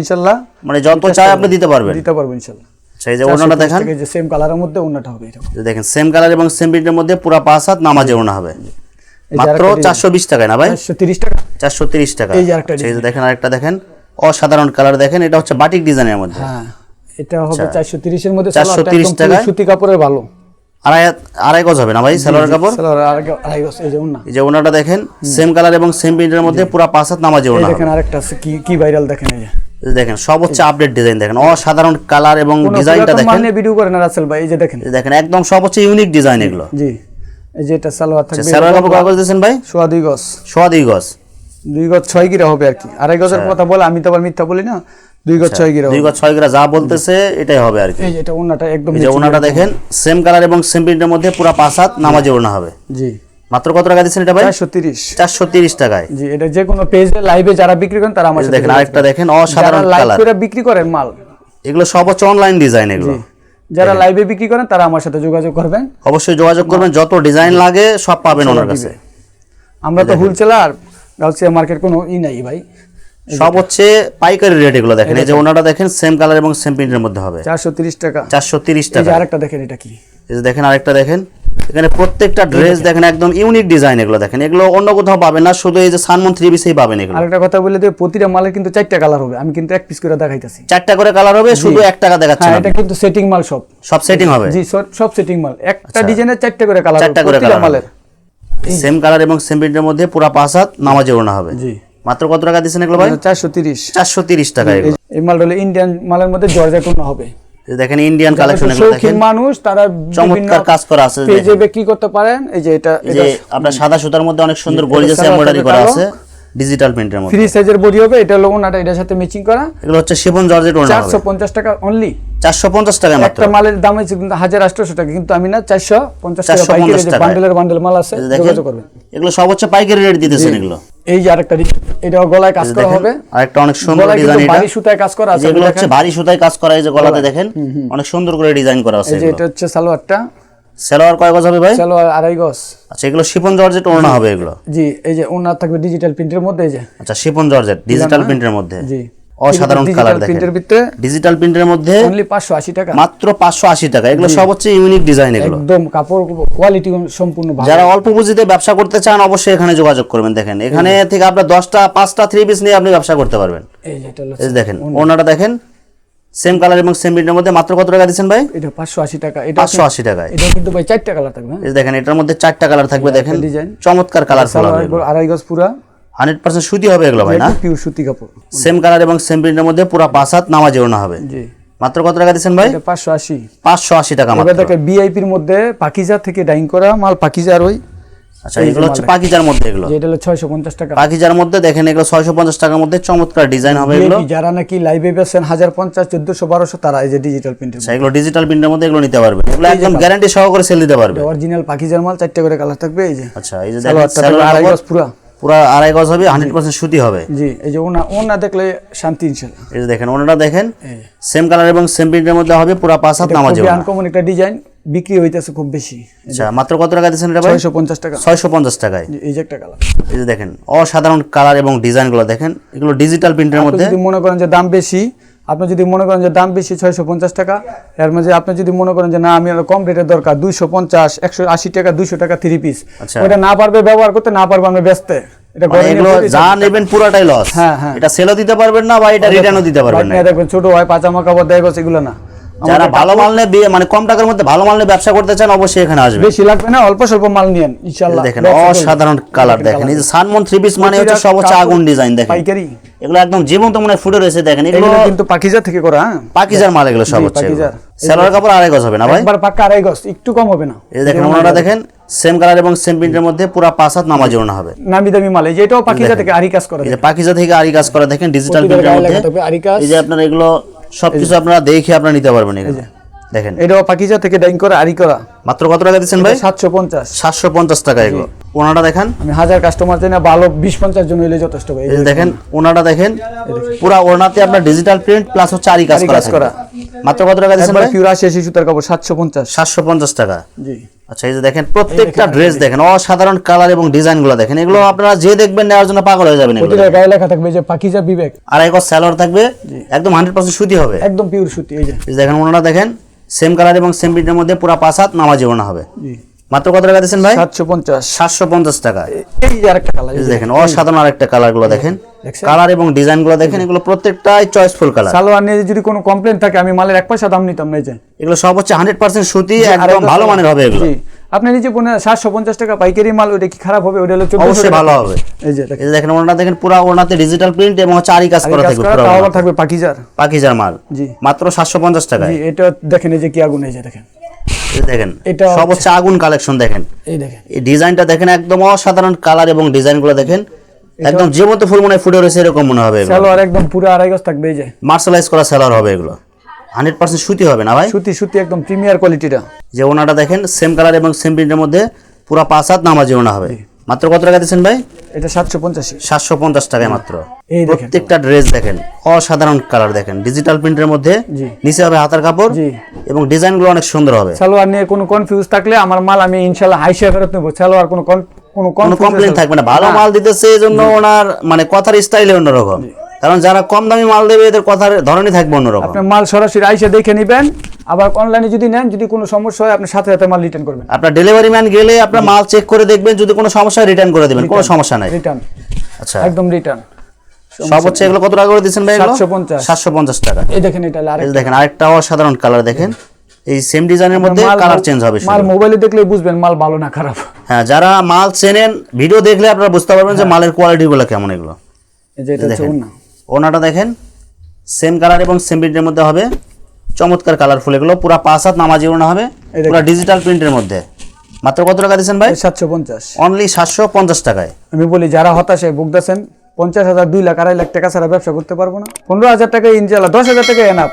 [SPEAKER 1] মানে যত চাই আপনি দিতে পারবেন।
[SPEAKER 2] দিতে পারব ইনশাল্লাহ।
[SPEAKER 1] সেই যে ওনাটা দেখেন।
[SPEAKER 2] যে সেম কালারের মধ্যে ওনাটা হবে এটা
[SPEAKER 1] দেখেন সেম কালার এবং সেম প্রিন্টের মধ্যে পুরো পাঁচ হাত নামাজে ওনা হবে। মাত্র
[SPEAKER 2] আরেকটা design।
[SPEAKER 1] চারশো বিশ টাকায় না ভাই?
[SPEAKER 2] চারশো তিরিশ টাকা।
[SPEAKER 1] চারশো তিরিশ টাকা।
[SPEAKER 2] এই আরেকটা
[SPEAKER 1] সেই যে দেখেন আরেকটা দেখেন অসাধারণ কালার দেখেন এটা হচ্ছে বাটিক ডিজাইনের মধ্যে।
[SPEAKER 2] হ্যাঁ এটা হবে চারশো তিরিশের মধ্যে
[SPEAKER 1] 430
[SPEAKER 2] সালোয়ারটা একদম পুরো
[SPEAKER 1] টাকায়?
[SPEAKER 2] সুতি কাপড়ের ভালো
[SPEAKER 1] আড়াই আড়াই গজ হবে না ভাই সালোয়ার কাপড়?
[SPEAKER 2] আড়াই- গজ, এই যে ওনা
[SPEAKER 1] এই যে ওনাটা দেখেন সেম কালার এবং সেম প্রিন্টের মধ্যে পুরো পাঁচ হাত নামাজে ওনা
[SPEAKER 2] দেখেন আরেকটা কি কি ভাইরাল দেখেন এই যে।
[SPEAKER 1] দেখেন সব হচ্ছে আপডেট ডিজাইন দেখেন অসাধারণ কালার এবং ডিজাইনটা দেখেন।
[SPEAKER 2] নিয়ে ভিডিও করেন রাসেল ভাই এই যে দেখেন।
[SPEAKER 1] দেখেন একদম সব হচ্ছে ইউনিক ডিজাইন এগুলো।
[SPEAKER 2] জি এই যে এটা সালোয়ার থাকবে
[SPEAKER 1] সালোয়ার কাপড় কয় গজ দিয়েছেন ভাই?
[SPEAKER 2] সোয়া দুই গজ।
[SPEAKER 1] সোয়া দুই গজ।
[SPEAKER 2] দুই গজ ছয় গিরা হবে আর কি। আড়াই গজের কথা বলে আমি তো আবার মিথ্যা বলি না। দুই গজ ছয় গিরা
[SPEAKER 1] দুই গজ ছয় গ্রা যা বলতেছে এটাই হবে আর কি।
[SPEAKER 2] এটা ওনাটা একদম
[SPEAKER 1] এই যে ওনাটা দেখেন সেম কালার এবং সেম প্রিন্টের মধ্যে পুরো পাঁচ হাত নামাজে ওনা হবে।
[SPEAKER 2] জি।
[SPEAKER 1] মাত্র কত টাকা দিচ্ছেন এটা ভাই?
[SPEAKER 2] চারশো তিরিশ।
[SPEAKER 1] চারশো তিরিশ টাকায়।
[SPEAKER 2] জি এটা যে কোনো পেজে লাইভে যারা বিক্রি করেন তারা আমার
[SPEAKER 1] এই যে
[SPEAKER 2] সাথে
[SPEAKER 1] দেখেন আরেকটা দেখেন
[SPEAKER 2] করেন। যারা লাইভ করে বিক্রি করেন মাল।
[SPEAKER 1] এগুলো সব হচ্ছে অনলাইন ডিজাইন এগুলো।
[SPEAKER 2] যারা লাইভে বিক্রি করেন তারা আমার সাথে যোগাযোগ করবেন।
[SPEAKER 1] অবশ্যই যোগাযোগ করবেন যত ডিজাইন লাগে সব পাবেন ওনার কাছে।
[SPEAKER 2] আমরা তো হুলসেলার গাউসিয়া মার্কেট কোনো ই নাই ভাই।
[SPEAKER 1] সব হচ্ছে পাইকারি রেট এগুলো দেখেন। এই যে ওনাটা দেখেন সেম কালার এবং সেম প্রিন্টের মধ্যে হবে।
[SPEAKER 2] চারশো তিরিশ টাকা।
[SPEAKER 1] চারশো তিরিশ
[SPEAKER 2] এই
[SPEAKER 1] টাকা।
[SPEAKER 2] যে আরেকটা দেখেন এটা কি?
[SPEAKER 1] এই যে দেখেন আরেকটা দেখেন। এখানে প্রত্যেকটা ড্রেস দেখেন। একদম ইউনিক ডিজাইন এগুলো দেখেন। এগুলো অন্য কোথাও পাবেন না শুধু এই যে সানমন থ্রি পিসেই পাবেন এগুলো।
[SPEAKER 2] আরেকটা কথা বলে দিয়ে প্রতিটা মালের কিন্তু চারটা কালার হবে। আমি কিন্তু এক পিস করে দেখাইতেছি।
[SPEAKER 1] চারটা করে কালার হবে শুধু এক টাকা দেখাচ্ছে
[SPEAKER 2] হ্যাঁ
[SPEAKER 1] না।
[SPEAKER 2] এটা কিন্তু সেটিং মাল সব।
[SPEAKER 1] সব সেটিং হবে?
[SPEAKER 2] জি সব- সব সেটিং মাল। একটা ডিজাইনের চারটা করে কালার
[SPEAKER 1] চারটা করে কালার
[SPEAKER 2] মালের।
[SPEAKER 1] সেম কালার এবং সেম প্রিন্টের মধ্যে পুরো পাঁচ হাত নামাজে ওড়না হবে।
[SPEAKER 2] জি।
[SPEAKER 1] মাত্র কত টাকা দিচ্ছেন এগুলো ভাই?
[SPEAKER 2] চারশো তিরিশ।
[SPEAKER 1] চারশো তিরিশ টাকা এগুলো।
[SPEAKER 2] এই মালটা হলো ইন্ডিয়ান মালের মধ্যে জর্জেট ওনা হবে।
[SPEAKER 1] দেখেন ইন্ডিয়ান কালেকশন এগুলো দেখেন।
[SPEAKER 2] মানুষ তারা
[SPEAKER 1] চমৎকার কাজ করা আছে
[SPEAKER 2] পেজে। বিক্রি করতে পারেন। এই যে এটা
[SPEAKER 1] এই যে আপনার সাদা সুতার মধ্যে অনেক সুন্দর গর্জিয়াস এমব্রয়ডারি করা আছে ডিজিটাল প্রিন্টের মধ্যে।
[SPEAKER 2] ফ্রি সাইজের বডি হবে এটা হলো ওনাটা এটার সাথে ম্যাচিং করা।
[SPEAKER 1] এগুলো হচ্ছে শিফন জর্জেট ওড়না
[SPEAKER 2] চারশো
[SPEAKER 1] হবে
[SPEAKER 2] পঞ্চাশ টাকা অনলি
[SPEAKER 1] 450 টাকা মাত্র।
[SPEAKER 2] একটা মালের দাম হচ্ছে কিন্তু হাজার আটশোশো টাকা কিন্তু আমি না চারশো পঞ্চাশ টাকা পাইকারি বান্ডেলের বান্ডেল মাল আছে যোগাযোগ করবেন।
[SPEAKER 1] এগুলো সব হচ্ছে পাইকারি রেট দিতেছেন এগুলো।
[SPEAKER 2] এই যে আরেকটা এটাও গলায় কাজ করা হবে।
[SPEAKER 1] আরেকটা অনেক সুন্দর ডিজাইন এটা
[SPEAKER 2] ভারী সুতায় কাজ করা আছে এগুলো
[SPEAKER 1] হচ্ছে। ভারী সুতায় কাজ করা এই যে গলাতে দেখেন অনেক সুন্দর করে ডিজাইন করা আছে
[SPEAKER 2] এই যে এটা হচ্ছে সালোয়ারটা।
[SPEAKER 1] সালোয়ার কয় গজ হবে ভাই?
[SPEAKER 2] সালোয়ার আড়াই গজ।
[SPEAKER 1] আচ্ছা এগুলো শিফন জর্জেট ওড়না হবে এগুলো?
[SPEAKER 2] জি এই যে ওড়না থাকবে ডিজিটাল প্রিন্টের মধ্যে এই যে।
[SPEAKER 1] আচ্ছা শিফন জর্জেট ডিজিটাল প্রিন্টের মধ্যে।
[SPEAKER 2] জি।
[SPEAKER 1] অসাধারণ কালার দেখেন। ডিজিটাল প্রিন্টের মধ্যে
[SPEAKER 2] অনলি পাঁচশো আশি টাকা।
[SPEAKER 1] মাত্র পাঁচশো আশি টাকা। এগুলো সব হচ্ছে ইউনিক ডিজাইন এগুলো।
[SPEAKER 2] একদম কাপড় কোয়ালিটি সম্পূর্ণ ভালো।
[SPEAKER 1] যারা অল্প পুঁজিতে ব্যবসা করতে চান অবশ্যই এখানে যোগাযোগ করবেন। দেখেন এখানে থেকে আপনার দশটা পাঁচটা থ্রি পিস নিয়ে আপনি ব্যবসা করতে পারবেন।
[SPEAKER 2] এই যে এটা
[SPEAKER 1] দেখেন ওনাটা দেখেন সেম কালার এবং সেম প্রিন্টের মধ্যে মাত্র কত টাকা দিচ্ছেন ভাই?
[SPEAKER 2] এটা পাঁচশো আশি টাকা। এটা
[SPEAKER 1] পাঁচশো আশি টাকায়।
[SPEAKER 2] এটা কিন্তু ভাই চারটা কালার থাকবে হ্যাঁ?
[SPEAKER 1] এই দেখেন এটার মধ্যে চারটা কালার থাকবে দেখেন।
[SPEAKER 2] ডিজাইন।
[SPEAKER 1] চমৎকার হবে
[SPEAKER 2] সালোয়ার আড়াই গজ পুরা।
[SPEAKER 1] হান্ড্রেড পার্সেন্ট সুতি হবে এগুলো ভাই না?
[SPEAKER 2] পিওর সুতি কাপড়।
[SPEAKER 1] সেম কালার এবং সেম প্রিন্টের মধ্যে পুরো পাঁচ হাত নামাজি ওড়না হবে।
[SPEAKER 2] জি।
[SPEAKER 1] মাত্র কত টাকা দিচ্ছেন ভাই?
[SPEAKER 2] পাঁচশো আশি।
[SPEAKER 1] পাঁচশো আশি টাকা
[SPEAKER 2] এবার
[SPEAKER 1] মাত্র।
[SPEAKER 2] দেখে বিআইপির মধ্যে পাকিজা থেকে ডাইং করা মাল পাকিজার ওই।
[SPEAKER 1] আচ্ছা এগুলো হচ্ছে পাকিজার মধ্যে এগুলো।
[SPEAKER 2] যেটা হলো ছয়শো পঞ্চাশ টাকা।
[SPEAKER 1] পাকিজার মধ্যে দেখেন এগুলো ছয়শো পঞ্চাশ টাকার মধ্যে চমৎকার ডিজাইন হবে এগুলো।
[SPEAKER 2] যারা নাকি লাইভে বেছেন হাজার পঞ্চাশ চোদ্দশো বারোশো তারা এই যে ডিজিটাল প্রিন্টের
[SPEAKER 1] আচ্ছা এগুলো ডিজিটাল প্রিন্টের মধ্যে এগুলো নিতে পারবেন। এগুলো একদম গ্যারান্টি সহকারে সেল দিতে পারবে
[SPEAKER 2] অরিজিনাল পাকিজার মাল চারটে করে কালার থাকবে এই যে।
[SPEAKER 1] আচ্ছা এই যে দেখেন সালোয়ার
[SPEAKER 2] পুরা।
[SPEAKER 1] পুরো আড়াই গজ হবে হান্ড্রেড পার্সেন্ট সুতি হবে।
[SPEAKER 2] জি এই যে ওনা ওনা দেখলে শান্তি ইনশাল্লাহ।
[SPEAKER 1] এই যে দেখেন ওনাটা দেখেন সেম কালার এবং সেম প্রিন্টের মধ্যে হবে পুরো পাঁচ হাত নামাজ হবে
[SPEAKER 2] আনকমন একটা ডিজাইন বিক্রি হইতেছে খুব বেশি।
[SPEAKER 1] আচ্ছা মাত্র কত টাকা দিচ্ছেন এটা ভাই?
[SPEAKER 2] ছয়শো পঞ্চাশ টাকা।
[SPEAKER 1] ছয়শো পঞ্চাশ টাকায়।
[SPEAKER 2] এই যে একটা কালার
[SPEAKER 1] এই যে দেখেন অসাধারণ কালার এবং ডিজাইনগুলো দেখেন এগুলো ডিজিটাল প্রিন্টের মধ্যে।
[SPEAKER 2] যদি মনে করেন যে দাম বেশি আপনি যদি মনে করেন যে দাম বেশি ছয়শো পঞ্চাশ টাকা এর মাঝে আপনি যদি মনে করেন যে না আমি আরও কম রেটের দরকার দুইশো পঞ্চাশ একশো আশি টাকা দুইশো টাকা থ্রি পিস। ওটা না পারবে ব্যবহার করতে না পারবে আমি এটা
[SPEAKER 1] মানে যা নেবেন পুরোটাই লস
[SPEAKER 2] হ্যাঁ, হ্যাঁ।
[SPEAKER 1] এটা সেলও দিতে পারবেন না বা এটা রিটার্নও দিতে পারবেন না?
[SPEAKER 2] দেখবেন ছোট হয় পাঁচামা কাপড় দেয় গেছে এগুলো না।
[SPEAKER 1] যারা ভালো মাল নিয়ে মানে কম টাকার মধ্যে ভালো মাল নিয়ে ব্যবসা করতে চান অবশ্যই এখানে আসবে।
[SPEAKER 2] বেশি লাগবে না অল্প স্বল্প মাল নিয়েন ইনশাল্লাহ
[SPEAKER 1] দেখেন অসাধারণ কালার দেখেন এই যে সানমন থ্রি পিস মানে হচ্ছে সব হচ্ছে আগুন ডিজাইন দেখেন।
[SPEAKER 2] পাইকারি।
[SPEAKER 1] এগুলো একদম জীবন্ত মনে ফুটে রয়েছে দেখেন। এগুলো
[SPEAKER 2] কিন্তু পাকিজা থেকে করা হ্যাঁ।
[SPEAKER 1] পাকিজার মাল এগুলো সব হচ্ছে
[SPEAKER 2] পাকিজার।
[SPEAKER 1] সেলোয়ার কাপড় আড়াই গজ হবে না ভাই?
[SPEAKER 2] একবার পাক্কা আড়াই গজ একটু কম হবে না।
[SPEAKER 1] এই দেখেন ওনারা দেখেন সেম কালার এবং সেম প্রিন্টের মধ্যে পুরো পাঁচ হাত নামাজি ওড়না হবে।
[SPEAKER 2] নামি দামি মাল এই যে এটাও পাকিজা থেকে আরি কাজ করে
[SPEAKER 1] এই যে পাকিজা থেকে আরি কাজ করা দেখেন ডিজিটাল প্রিন্টের মধ্যে। এই যে আপনার এগুলো সবকিছু আপনারা দেখে আপনারা নিতে পারবেন এগুলো। দেখেন।
[SPEAKER 2] এটাও পাকিজা থেকে ডাইং করা আরি করা।
[SPEAKER 1] মাত্র কত টাকা দিচ্ছেন ভাই?
[SPEAKER 2] সাতশো পঞ্চাশ।
[SPEAKER 1] সাতশো পঞ্চাশ টাকা এগুলো। ওনাটা দেখেন।
[SPEAKER 2] আমি হাজার কাস্টমার চাই না ভালো বিশ পঞ্চাশ জন হইলে যথেষ্ট ভাই।
[SPEAKER 1] দেখেন ওনাটা দেখেন পুরা ওনাতে আপনার ডিজিটাল প্রিন্ট প্লাস হচ্ছে আরি কাজ করা
[SPEAKER 2] করা।
[SPEAKER 1] মাত্র কত টাকা দিচ্ছেন ভাই?
[SPEAKER 2] পিওর আশি সুতার কাপড় সাতশো পঞ্চাশ।
[SPEAKER 1] সাতশো পঞ্চাশ টাকা।
[SPEAKER 2] জি।
[SPEAKER 1] আচ্ছা এই যে দেখেন প্রত্যেকটা ড্রেস দেখেন অসাধারণ কালার এবং ডিজাইনগুলো দেখেন। এগুলো আপনারা যে দেখবেন নেওয়ার জন্য পাগল হয়ে যাবেন এগুলো
[SPEAKER 2] গায়ে লেখা থাকবে যে পাকিজা বিবেক।
[SPEAKER 1] আর একবার স্যালোয়ার থাকবে একদম হান্ড্রেড পার্সেন্ট সুতি হবে।
[SPEAKER 2] একদম পিওর সুতি এই যে।
[SPEAKER 1] দেখেন ওনারা দেখেন সেম কালার এবং সেম প্রিন্টের মধ্যে পুরা পাঁচ হাত নামাজি ওনা হবে।
[SPEAKER 2] জি।
[SPEAKER 1] মাত্র কত টাকা দিচ্ছেন ভাই?
[SPEAKER 2] সাতশো পঞ্চাশ।
[SPEAKER 1] সাতশো পঞ্চাশ টাকা।
[SPEAKER 2] এই যে আরেকটা কালার
[SPEAKER 1] দেখেন অসাধারণ আরেকটা কালারগুলো দেখেন। কালার এবং ডিজাইনগুলো দেখেন এগুলো প্রত্যেকটাই চয়েসফুল কালার
[SPEAKER 2] সালোয়ার নিয়ে যদি কোনো কমপ্লেন থাকে আমি মালের এক পয়সা দাম নিতাম না
[SPEAKER 1] এগুলো সব হচ্ছে হান্ড্রেড পার্সেন্ট সুতি একদম ভালো মানের হবে এগুলো।
[SPEAKER 2] আপনি নিজে সাতশো পঞ্চাশ টাকা পাইকারি মাল ওটা কি খারাপ হবে? ওটা হলো
[SPEAKER 1] অবশ্যই ভালো হবে।
[SPEAKER 2] এই যে দেখেন।
[SPEAKER 1] ওনাটা দেখেন পুরা ওনাতে ডিজিটাল প্রিন্ট এবং আরি কাজ করা থাকবে
[SPEAKER 2] করা
[SPEAKER 1] পুরা
[SPEAKER 2] আবার থাকবে পাকিজার।
[SPEAKER 1] পাকিজার মাল।
[SPEAKER 2] জি।
[SPEAKER 1] মাত্র সাতশো পঞ্চাশ টাকায়।
[SPEAKER 2] জি এটা দেখেন এই যে কি আগুন এই যে দেখেন।
[SPEAKER 1] দেখেন
[SPEAKER 2] এটা
[SPEAKER 1] সব হচ্ছে আগুন কালেকশন দেখেন।
[SPEAKER 2] এই দেখেন।
[SPEAKER 1] এই ডিজাইনটা দেখেন একদম অসাধারণ কালার এবং ডিজাইনগুলো দেখেন। একদম জীবন্ত ফুল মনে ফুটে রয়েছে এরকম মনে হবে স্যালোয়ার
[SPEAKER 2] সালোয়ার একদম পুরো আড়াই গজ থাকবে এই যে।
[SPEAKER 1] মার্শালাইজ করা সালোয়ার হবে এগুলো। হান্ড্রেড পার্সেন্ট সুতি হবে না ভাই?
[SPEAKER 2] সুতি সুতি একদম প্রিমিয়ার কোয়ালিটিটা
[SPEAKER 1] যে ওনাটা দেখেন সেম কালার এবং সেম প্রিন্টের মধ্যে পুরো পাঁচ হাত নামাজি ওনা হবে। মাত্র কত টাকা দিচ্ছেন ভাই?
[SPEAKER 2] এটা সাতশো পঞ্চাশি।
[SPEAKER 1] সাতশো পঞ্চাশ টাকায় মাত্র। প্রত্যেকটা ড্রেস দেখেন অসাধারণ কালার দেখেন। ডিজিটাল প্রিন্টের মধ্যে নিচে হবে হাতার কাপড় এবং ডিজাইনগুলো অনেক সুন্দর হবে।
[SPEAKER 2] সালোয়ার নিয়ে কোনো কনফিউজ থাকলে আমার মাল আমি ইনশাল্লাহ হাইসা ফেরত নেব। সালোয়ার কোনো কোনো
[SPEAKER 1] কমপ্লেন
[SPEAKER 2] থাকবে
[SPEAKER 1] থাকবে না। ভালো মাল দিতেছে এই জন্য ওনার মানে কথার স্টাইলে অন্যরকম। কারণ যারা কম দামি মাল দেবে এদের কথার ধরনই থাকবে অন্যরকম।
[SPEAKER 2] আপনি মাল সরাসরি আইসে দেখে নেবেন আবার অনলাইনে যদি নেন যদি কোনো সমস্যা হয় আপনি সাথে সাথে মাল রিটার্ন করবেন।
[SPEAKER 1] আপনার ডেলিভারি ম্যান গেলে আপনার মাল চেক করে দেখবেন যদি কোনো সমস্যা হয় রিটার্ন করে দেবেন কোনো সমস্যা নাই।
[SPEAKER 2] রিটার্ন
[SPEAKER 1] আচ্ছা।
[SPEAKER 2] একদম রিটার্ন
[SPEAKER 1] সব হচ্ছে এগুলো কত টাকা করে দিচ্ছেন ভাই এগুলো?
[SPEAKER 2] 750
[SPEAKER 1] সাতশো পঞ্চাশ টাকা।
[SPEAKER 2] এই দেখেন এটা হলো
[SPEAKER 1] এই
[SPEAKER 2] আরেক
[SPEAKER 1] যে দেখেন আরেকটা অসাধারণ কালার দেখেন। এই সেম ডিজাইনের মধ্যে কালার চেঞ্জ হবে
[SPEAKER 2] মাল মোবাইলে দেখলে বুঝবেন মাল ভালো না খারাপ।
[SPEAKER 1] হ্যাঁ যারা মাল চেনেন ভিডিও দেখলে আপনারা বুঝতে পারবেন যে মালের কোয়ালিটি গুলো কেমন এগুলো।
[SPEAKER 2] এই যে এটা
[SPEAKER 1] দেখেন।
[SPEAKER 2] ওন্না।
[SPEAKER 1] ওনাটা দেখেন। সেম কালার এবং সেম প্রিন্টের মধ্যে হবে। চমৎকার কালারফুল এগুলো। পুরা পাঁচ হাত নামাজি ওড়না হবে। পুরা ডিজিটাল প্রিন্টের মধ্যে। মাত্র কত টাকা দিচ্ছেন ভাই?
[SPEAKER 2] সাতশো পঞ্চাশ।
[SPEAKER 1] অনলি সাতশো পঞ্চাশ টাকায়।
[SPEAKER 2] আমি বলি যারা হতাশায় ভুগতেছেন পঞ্চাশ হাজার দুই লাখ আড়াই লাখ টাকা ছাড়া ব্যবসা করতে পারব না। পনেরো হাজার টাকা ইনশাল্লাহ দশ হাজার টাকা এনাফ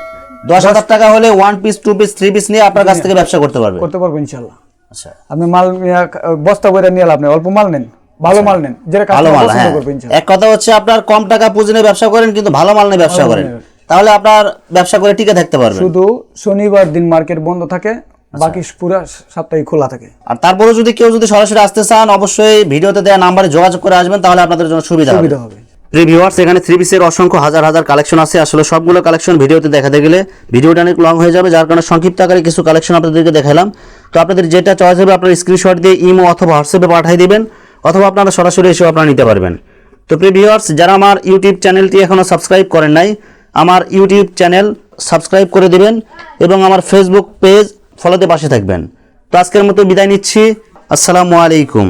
[SPEAKER 1] দশ হাজার টাকা হলে one piece two piece three piece নিয়ে আপনার কাছ থেকে ব্যবসা করতে পারবে।
[SPEAKER 2] করতে পারব ইনশাল্লাহ
[SPEAKER 1] আচ্ছা।
[SPEAKER 2] আপনি মাল নিয়ে বস্তা বইটা নিয়ে লাভ নেই অল্প মাল নেন। ভালো মাল নেন যেটা
[SPEAKER 1] ভালো মাল হ্যাঁ। এক কথা হচ্ছে আপনার কম টাকা পুঁজি নিয়ে ব্যবসা করেন কিন্তু ভালো মাল নিয়ে ব্যবসা করেন। তাহলে আপনার ব্যবসা করে টিকে থাকতে পারবেন।
[SPEAKER 2] শুধু শনিবার দিন মার্কেট বন্ধ থাকে বাকি পুরো সপ্তাহে খোলা থাকে।
[SPEAKER 1] আর তারপরে যদি কেউ যদি সরাসরি আসতে চান অবশ্যই ভিডিওতে দেওয়া নাম্বারে যোগাযোগ করে আসবেন তাহলে আপনাদের জন্য সুবিধা হবে।
[SPEAKER 2] সুবিধা হবে।
[SPEAKER 1] রিভিউয়ার্স এখানে থ্রি পিসের অসংখ্য হাজার হাজার কালেকশন আছে। আসলে সবগুলো কালেকশন ভিডিওতে দেখাতে গেলে ভিডিওটা অনেক লং হয়ে যাবে যার কারণে সংক্ষিপ্ত আকারে কিছু কালেকশন আপনাদেরকে দেখালাম। তো আপনাদের যেটা চয়েস হবে আপনার স্ক্রিনশট দিয়ে ইমো অথবা হোয়াটসঅ্যাপে পাঠিয়ে দিবেন। অথবা আপনারা সরাসরি এসেও আপনারা নিতে পারবেন। তো প্রিভিয়ার্স যারা আমার ইউটিউব চ্যানেলটি এখনও সাবস্ক্রাইব করেন নাই, আমার ইউটিউব চ্যানেল সাবস্ক্রাইব করে দিবেন এবং আমার ফেসবুক পেজ ফলোতে পাশে থাকবেন। তো আজকের মতো বিদায় নিচ্ছি। আসসালামু আলাইকুম।